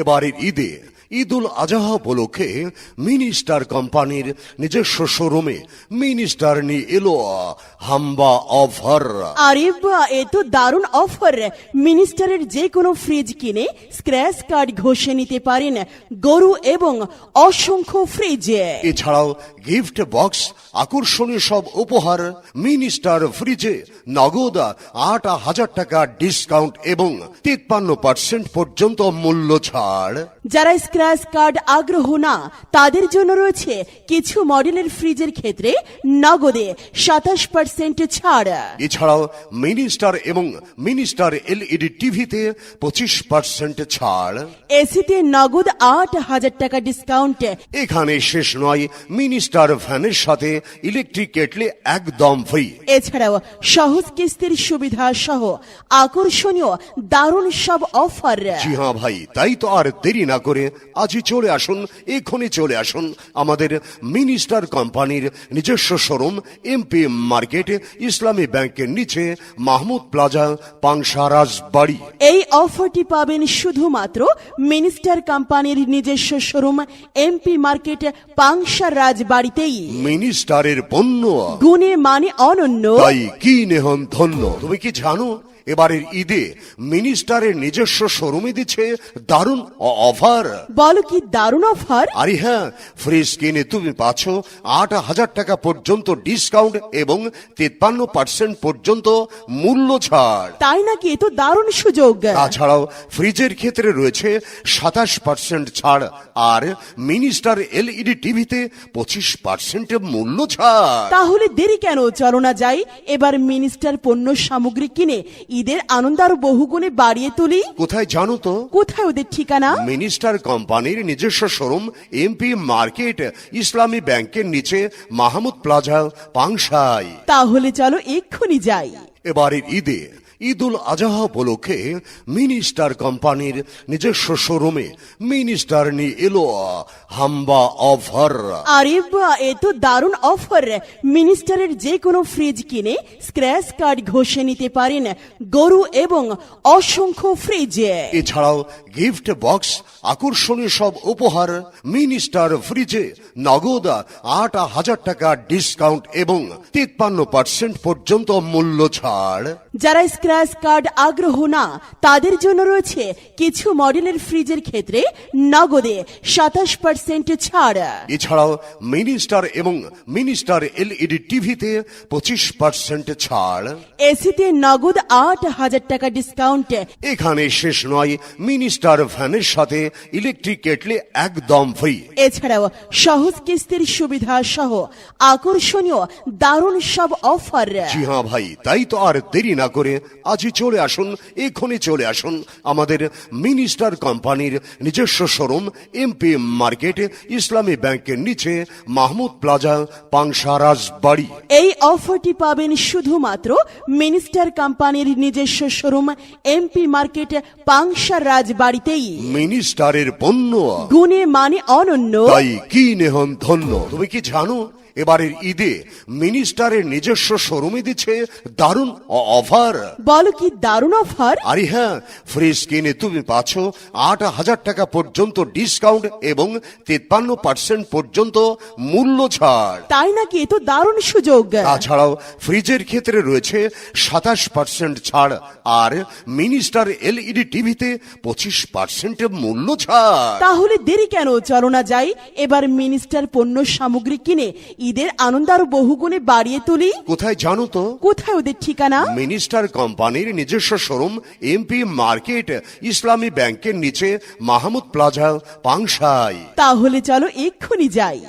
এবারের ঈদে ঈদুল আজহা উপলক্ষে মিনিস্টার কোম্পানির নিজস্ব শোরুমে মিনিস্টার নিয়ে এলো হাম্বা অফার। আরে বা এ তো দারুণ অফার। মিনিস্টারের যে কোনো ফ্রিজ কিনে স্ক্র্যাচ কার্ড ঘষে নিতে পারেন গরু এবং অসংখ্য ফ্রিজে। এছাড়াও গিফট বক্স আকর্ষণীয় সব উপহার মিনিস্টার ফ্রিজে নগদ আট হাজার টাকা ডিসকাউন্ট এবং তিপ্পান্ন পার্সেন্ট পর্যন্ত মূল্য ছাড়। যারা স্ক্র্যাচ কার্ড আগ্রহ না তাদের জন্য রয়েছে কিছু মডেলের ফ্রিজের ক্ষেত্রে নগদে সাতাশ পার্সেন্ট ছাড়। এছাড়াও মিনিস্টার এবং মিনিস্টার এলইডি টিভিতে পঁচিশ পার্সেন্ট ছাড়। এসিতে নগদ আট হাজার টাকা ডিসকাউন্ট এখানে শেষ নয় মিনিস্টার ভ্যানের সাথে ইলেকট্রিক কেটলে একদম ফ্রি এছাড়াও সহজ কিস্তির সুবিধা সহ আকর্ষণীয় দারুণ সব অফার জি হ্যাঁ ভাই তাই তো আর দেরি না করে আজই চলে আসুন এখনই চলে আসুন আমাদের মিনিস্টার কোম্পানির নিজস্ব শোরুম এমপি মার্কেট ইসলামী ব্যাংকের নিচে মাহমুদ প্লাজা পাংশা রাজবাড়ি এই অফারটি পাবেন শুধুমাত্র মিনিস্টার কোম্পানির নিজস্ব শোরুম এমপি মার্কেট পাংশা রাজবাড়িতেই মিনিস্টারের পণ্য। গুণে মানে অনন্য। তাই কি নেহন ধন্য? তুমি কি জানো এবারের ঈদে মিনিস্টারের নিজস্ব শোরুমে দিচ্ছে দারুণ অ- অফার। বলো কি দারুণ অফার? আরে হ্যাঁ ফ্রিজ কিনে তুমি পাচ্ছ আট হাজার টাকা পর্যন্ত ডিসকাউন্ট এবং তেপ্পান্ন পার্সেন্ট পর্যন্ত মূল্য ছাড়। তাই নাকি? এ তো দারুণ সুযোগ। তাছাড়াও ফ্রিজের ক্ষেত্রে রয়েছে সাতাশ পার্সেন্ট ছাড় আর মিনিস্টার এলইডি টিভিতে পঁচিশ পার্সেন্ট মূল্য ছাড়। তাহলে দেরি কেন? চলো না যাই। এবার মিনিস্টার পণ্য সামগ্রী কিনে ঈদের আনন্দ আরও বহুগুণে বাড়িয়ে তুলি। কোথায় জানো তো? কোথায় ওদের ঠিকানা? মিনিস্টার কোম্পানির নিজস্ব শোরুম এমপি মার্কেট ইসলামী ব্যাংকের নিচে মাহমুদ প্লাজা পাংশাই। তাহলে চলো এক্ষুনি যাই। এবারের ঈদে ঈদুল আজহা উপলক্ষে মিনিস্টার কোম্পানির নিজস্ব শোরুমে মিনিস্টার নিয়ে এলো হাম্বা অফার। আরে বা এ তো দারুণ অফার। মিনিস্টারের যে কোনো ফ্রিজ কিনে স্ক্র্যাচ কার্ড ঘষে নিতে পারেন গরু এবং অসংখ্য ফ্রিজ। এছাড়াও গিফট বক্স আকর্ষণীয় সব উপহার মিনিস্টার ফ্রিজে নগদ আট হাজার টাকা ডিসকাউন্ট এবং তিপ্পান্ন পার্সেন্ট পর্যন্ত মূল্য ছাড়। যারা স্ক্র্যাচ কার্ড আগ্রহ না তাদের জন্য রয়েছে কিছু মডেলের ফ্রিজের ক্ষেত্রে নগদে সাতাশ পার্সেন্ট ছাড়। এছাড়াও মিনিস্টার এবং মিনিস্টার এলইডি টিভিতে পঁচিশ পার্সেন্ট ছাড়। এসিতে নগদ আট হাজার টাকা ডিসকাউন্ট এখানে শেষ নয় মিনিস্টার ভ্যানের সাথে ইলেকট্রিক কেটলে একদম ফ্রি এছাড়াও সহজ কিস্তির সুবিধা সহ আকর্ষণীয় দারুণ সব অফার জি হ্যাঁ ভাই তাই তো আর দেরি না করে আজই চলে আসুন এখনই চলে আসুন আমাদের মিনিস্টার কোম্পানির নিজস্ব শোরুম এমপি মার্কেট ইসলামী ব্যাংকের নিচে মাহমুদ প্লাজা পাংশা রাজবাড়ি এই অফারটি পাবেন শুধুমাত্র মিনিস্টার কোম্পানির নিজস্ব শোরুম এমপি মার্কেট পাংশা রাজবাড়িতেই মিনিস্টারের পণ্য। গুণে মানে অনন্য। তাই কি নেহন ধন্য? তুমি কি জানো এবারের ঈদে মিনিস্টারের নিজস্ব শোরুমে দিচ্ছে দারুণ অফার। বলো কি দারুণ অফার? আরে হ্যাঁ ফ্রিজ কিনে তুমি পাচ্ছ আট হাজার টাকা পর্যন্ত ডিসকাউন্ট এবং তেপ্পান্ন পার্সেন্ট পর্যন্ত মূল্য ছাড়। তাই নাকি? এ তো দারুণ সুযোগ। তাছাড়াও ফ্রিজের ক্ষেত্রে রয়েছে সাতাশ পার্সেন্ট ছাড় আর মিনিস্টার এলইডি টিভিতে পঁচিশ পার্সেন্ট মূল্য ছাড়। তাহলে দেরি কেন? চলো না যাই। এবার মিনিস্টার পণ্য সামগ্রী কিনে ঈদের আনন্দ আরও বহুগুণে বাড়িয়ে তুলি। কোথায় জানো তো? কোথায় ওদের ঠিকানা? মিনিস্টার কোম্পানির নিজস্ব শোরুম এমপি মার্কেট ইসলামী ব্যাংকের নিচে মাহমুদ প্লাজা পাংশাই। তাহলে চলো এক্ষুনি যাই।